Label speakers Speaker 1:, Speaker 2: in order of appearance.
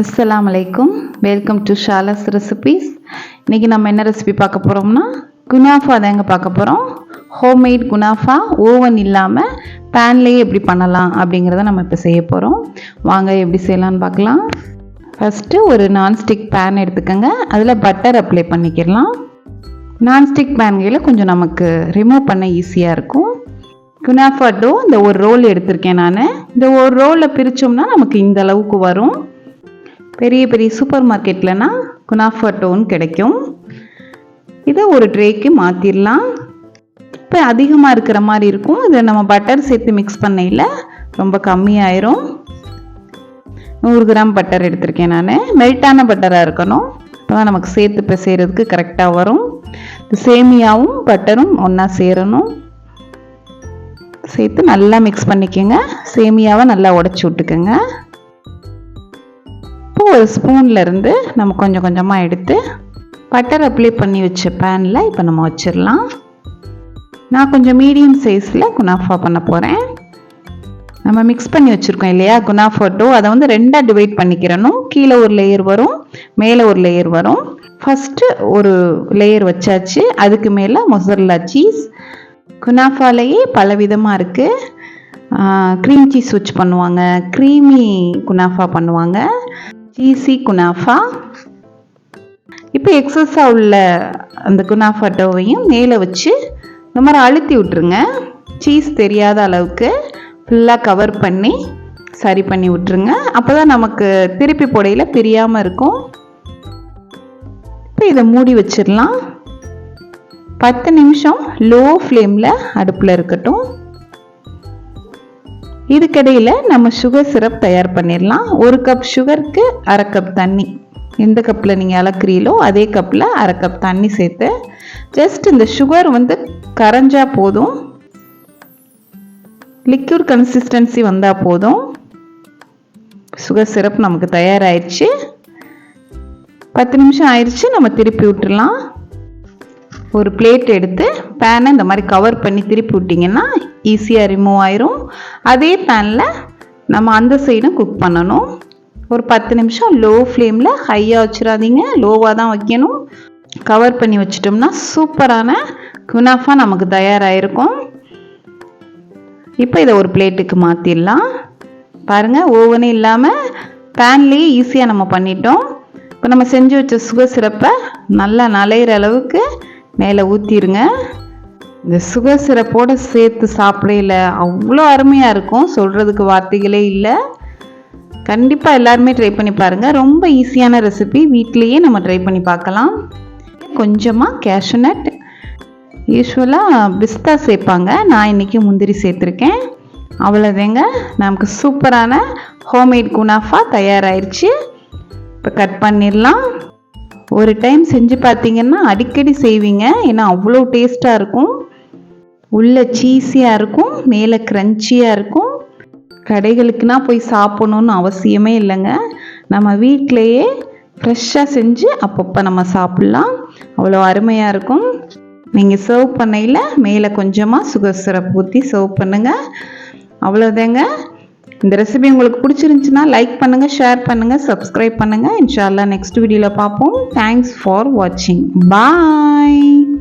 Speaker 1: அஸ்லாம் அலைக்கும் welcome to ஷாலஸ் recipes இன்றைக்கி நம்ம என்ன ரெசிபி பார்க்க போகிறோம்னா குனாஃபா தாங்க பார்க்க போகிறோம் ஹோம்மேட் குனாஃபா ஓவன் இல்லாமல் பேன்லேயே எப்படி பண்ணலாம் அப்படிங்கிறத நம்ம இப்போ செய்ய போகிறோம் வாங்க எப்படி செய்யலான்னு பார்க்கலாம். ஃபஸ்ட்டு ஒரு நான்ஸ்டிக் பேன் எடுத்துக்கோங்க. அதில் பட்டர் அப்ளை பண்ணிக்கிடலாம். நான்ஸ்டிக் பேன்கையில் கொஞ்சம் நமக்கு ரிமூவ் பண்ண ஈஸியாக இருக்கும். குனாஃபா டோ இந்த ஒரு ரோல் எடுத்திருக்கேன் நான். இந்த ஒரு ரோலில் பிரித்தோம்னா நமக்கு இந்த அளவுக்கு வரும். பெரிய பெரிய சூப்பர் மார்க்கெட்லனா குனாஃபா டோன் கிடைக்கும். இதை ஒரு ட்ரேக்கு மாற்றிடலாம் இப்போ அதிகமாக இருக்கிற மாதிரி இருக்கும். இதை நம்ம பட்டர் சேர்த்து மிக்ஸ் பண்ணையில் ரொம்ப கம்மியாயிரும். நூறு கிராம் பட்டர் எடுத்திருக்கேன் நான். மெல்ட்டான பட்டராக இருக்கணும். அப்போ தான் நமக்கு சேர்த்து இப்போ செய்கிறதுக்கு கரெக்டாக வரும். சேமியாவும் பட்டரும் ஒன்றா சேரணும். சேர்த்து நல்லா மிக்ஸ் பண்ணிக்கோங்க. சேமியாவை நல்லா உடச்சி விட்டுக்கோங்க. இப்போ ஒரு ஸ்பூனில் இருந்து நம்ம கொஞ்சம் கொஞ்சமாக எடுத்து பட்டர் அப்ளை பண்ணி வச்ச பேனில் இப்போ நம்ம வச்சிடலாம். நான் கொஞ்சம் மீடியம் சைஸில் குனாஃபா பண்ண போகிறேன் நம்ம மிக்ஸ் பண்ணி வச்சுருக்கோம் இல்லையா? குனாஃபா டோ அதை வந்து ரெண்டாக டிவைட் பண்ணிக்கிறணும். கீழே ஒரு லேயர் வரும் மேலே ஒரு லேயர் வரும். ஃபஸ்ட்டு ஒரு லேயர் வச்சாச்சு. அதுக்கு மேலே மொசரல்லா சீஸ் குனாஃபாலேயே பல விதமாக இருக்குது க்ரீம் சீஸ் வச்சு பண்ணுவாங்க. க்ரீமி குனாஃபா பண்ணுவாங்க. சீசி குனாஃபா இப்போ எக்ஸஸாக உள்ள அந்த குனாஃபா டோவையும் மேலே வச்சு இந்த மாதிரி அழுத்தி விட்ருங்க சீஸ் தெரியாத அளவுக்கு ஃபுல்லாக கவர் பண்ணி சரி பண்ணி விட்ருங்க அப்போ தான் நமக்கு திருப்பி புடையில் பிரியாமல் இருக்கும். இப்போ இதை மூடி வச்சிடலாம். பத்து நிமிஷம் லோ ஃப்ளேமில் அடுப்பில் இருக்கட்டும். இதுக்கிடையில் நம்ம சுகர் சிரப் தயார் பண்ணிடலாம். ஒரு கப் சுகருக்கு அரை கப் தண்ணி. எந்த கப்பில் நீங்கள் அளக்குறீங்களோ அதே கப்பில் அரை கப் தண்ணி சேர்த்து ஜஸ்ட் இந்த சுகர் வந்து கரைஞ்சா போதும். லிக்யூட் கன்சிஸ்டன்சி வந்தால் போதும். சுகர் சிரப் நமக்கு தயாராகிடுச்சு பத்து நிமிஷம் ஆயிடுச்சு நம்ம திருப்பி விட்டுடலாம் ஒரு பிளேட் எடுத்து பேனை இந்த மாதிரி கவர் பண்ணி திருப்பி விட்டிங்கன்னா ஈஸியாக ரிமூவ் ஆயிரும். அதே பேனில் நம்ம அந்த சைடும் குக் பண்ணணும். ஒரு பத்து நிமிஷம் லோ ஃப்ளேமில் ஹையாக வச்சிடாதீங்க. லோவாக தான் வைக்கணும். கவர் பண்ணி வச்சிட்டோம்னா சூப்பரான குனாஃபா நமக்கு தயாராகிருக்கும் இப்போ இதை ஒரு பிளேட்டுக்கு மாற்றிடலாம் பாருங்கள் ஓவனே இல்லாமல் பேன்லேயே ஈஸியாக நம்ம பண்ணிட்டோம். இப்போ நம்ம செஞ்சு வச்ச சுகர் சிரப்பை நல்லா நலையிற அளவுக்கு மேலே ஊற்றிடுங்க இந்த சுகர் சிறப்போடு சேர்த்து சாப்பிடையில அவ்வளோ அருமையாக இருக்கும். சொல்கிறதுக்கு வார்த்தைகளே இல்லை. கண்டிப்பாக எல்லாருமே ட்ரை பண்ணி பாருங்கள் ரொம்ப ஈஸியான ரெசிபி வீட்லேயே நம்ம ட்ரை பண்ணி பார்க்கலாம். கொஞ்சமாக கேஷ்யூநட் யூஸ்வலாக பிஸ்தா சேர்ப்பாங்க. நான் இன்றைக்கி முந்திரி சேர்த்துருக்கேன். அவ்வளோதேங்க நமக்கு சூப்பரான ஹோம்மேட் குனாஃபா தயாராகிடுச்சு இப்போ கட் பண்ணிடலாம். ஒரு டைம் செஞ்சு பார்த்தீங்கன்னா அடிக்கடி செய்வீங்க. ஏன்னா அவ்வளோ டேஸ்ட்டாக இருக்கும். உள்ளே சீஸியாக இருக்கும் மேலே க்ரன்ச்சியாக இருக்கும். கடைகளுக்குனா போய் சாப்பிடணுன்னு அவசியமே இல்லைங்க. நம்ம வீட்டிலையே ஃப்ரெஷ்ஷாக செஞ்சு அப்பப்போ நம்ம சாப்பிட்லாம். அவ்வளோ அருமையாக இருக்கும். நீங்கள் சர்வ் பண்ணையில் மேலே கொஞ்சமாக சுகர் சிரப் ஊற்றி சர்வ் பண்ணுங்கள் அவ்வளோதாங்க இந்த ரெசிபி உங்களுக்கு பிடிச்சிருந்துச்சுன்னா லைக் பண்ணுங்கள் ஷேர் பண்ணுங்கள் சப்ஸ்கிரைப் பண்ணுங்கள் இன்ஷால்லா நெக்ஸ்ட் வீடியோவில் பார்ப்போம். தேங்க்ஸ் ஃபார் வாட்சிங் பாய்